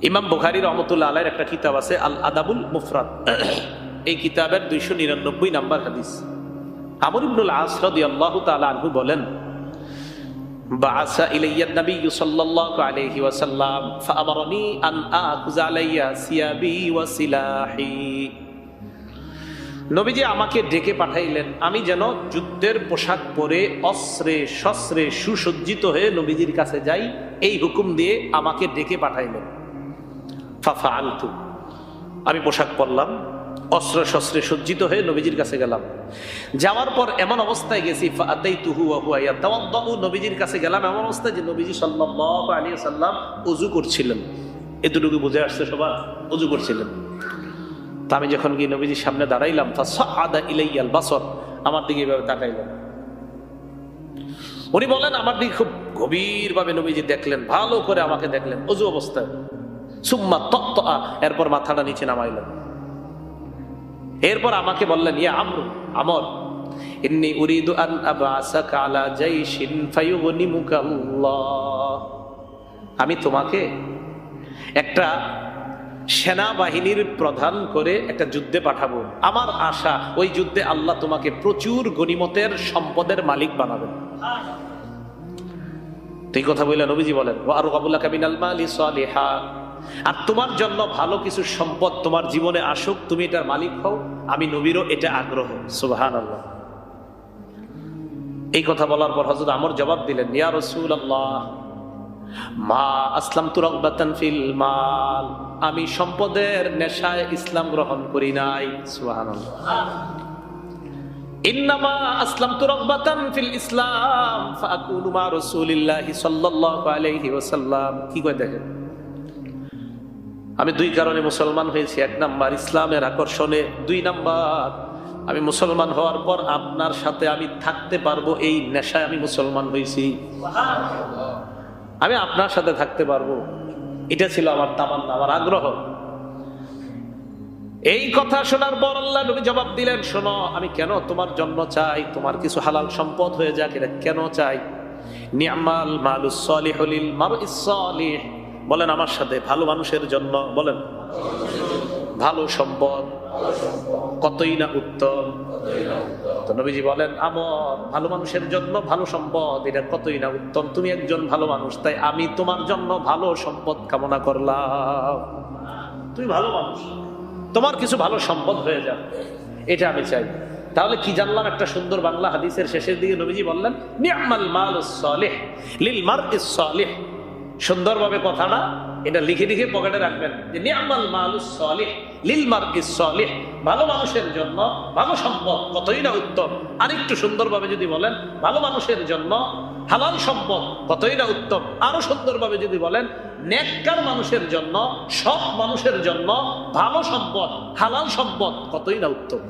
ইমাম বুখারি রহমতুল্লাহ আলাইয়ের একটা কিতাব আছে আল আদাবুল মুফরাদ এই কিতাবের দুইশো নিরানব্বই নাম্বার হাদিস আমর ইবনুল আসরদি আল্লাহ তালা আনহু বলেন بعث إلي النبي صلى الله عليه وسلم فأمرني أن آخذ علي ثيابي وسلاحي নবীজি আমাকে ডেকে পাঠাইলেন আমি যেন যুদ্ধের পোশাক পরে অস্ত্রে শস্ত্রে সুসজ্জিত হয়ে নবীজির কাছে যাই এই হুকুম দিয়ে আমাকে ডেকে পাঠাইলেন ফাফা আলতু আমি পোশাক পরলাম অস্ত্র শস্ত্রে সজ্জিত হয়ে নবীজির কাছে গেলাম। যাওয়ার পর এমন অবস্থায় গেছি ফাতাই তুহু আহুয়াইয়া তাওয়াদ্দাহু নবীজির কাছে গেলাম এমন অবস্থায় যে নবীজি সাল্লাল্লাহু আলাইহি সাল্লাম উযু করছিলেন। এতটুকু বুঝে আসছে সবার, উযু করছিলেন। তা আমি যখন গিয়ে নবীজির সামনে দাঁড়াইলাম তা সাদা ইলাইয়াল বাসর, আমার দিকে এভাবে তাকাইলেন। উনি বলেন, আমার দিকে খুব গভীরভাবে নবীজি দেখলেন, ভালো করে আমাকে দেখলেন অজু অবস্থায়। সুম্মা তত্ত এরপর মাথাটা নিচে নামাইল। এরপর আমাকে বললেন, ইয়া আমরু, আমর, ইন্নি উরিদু আন আবআসাকা আলা জাইশিন ফায়ুগনিমুকা আমি তোমাকে একটা সেনাবাহিনীর প্রধান করে একটা যুদ্ধে পাঠাবো। আমার আশা, ওই যুদ্ধে আল্লাহ তোমাকে প্রচুর গনিমতের সম্পদের মালিক বানাবেন। তুই কথা বললেন নবীজি বলেন আর কাবুল্লাহ কামিনাল মালি সালিহা। আর তোমার জন্য ভালো কিছু সম্পদ তোমার জীবনে আসুক, তুমি এটার মালিক হও, আমি নবীরও এটা আগ্রহ। সুবাহান আল্লাহ এই কথা বলার পর হজরত আমর জবাব দিলেন, ইয়া রসুল আল্লাহ মা আসলাম তুরকবাতান ফিল মাল, আমি সম্পদের নেশায় ইসলাম গ্রহণ করি নাই। সুবাহান ইসলাম কি কয় দেখেন? আমি দুই কারণে মুসলমান হয়েছি। এক নাম্বার ইসলামের আকর্ষণে, দুই নাম্বার আমি মুসলমান হওয়ার পর আপনার সাথে আমি থাকতে পারব, এই নেশায় আমি মুসলমান হয়েছি। আমি আপনার সাথে থাকতে পারব। এটা ছিল আমার তামান্না, আমার আগ্রহ। এই কথা শোনার পর আল্লাহ নবী জবাব দিলেন, শোনো, আমি কেন তোমার জন্য চাই? তোমার কিছু হালাল সম্পদ হয়ে যাক, এটা কেন চাই? নিয়ামাল মালুস সলিহলিল মারুস সলিহ। বলেন আমার সাথে, ভালো মানুষের জন্য বলেন। ভালো সম্পদ, কতই না উত্তম। তো নবীজি বলেন, আমর, ভালো মানুষের জন্য ভালো সম্পদ, এটা কতই না উত্তম। তুমি একজন ভালো মানুষ, তাই আমি তোমার জন্য ভালো সম্পদ কামনা করলাম। তুমি ভালো মানুষ, তোমার কিছু ভালো সম্পদ হয়ে যাবে এটা আমি চাই। তাহলে কি জানলাম একটা সুন্দর বাংলা হাদিসের শেষের দিকে নবীজি বললেন, নিয়ামাল মাল সালেহ, লিল মার সালেহ। সুন্দরভাবে কথাটা এটা লিখে লিখে পকেটে রাখবেন যে নিয়ামাল মালুস সালেহ, লিল মার সালেহ। ভালো মানুষের জন্য ভালো সম্পদ কতই না উত্তম। আরেকটু সুন্দরভাবে যদি বলেন, ভালো মানুষের জন্য হালাল সম্পদ কতই না উত্তম। আরও সুন্দরভাবে যদি বলেন নেককার মানুষের জন্য সব মানুষের জন্য ভালো সম্পদ, হালাল সম্পদ কতই না উত্তম।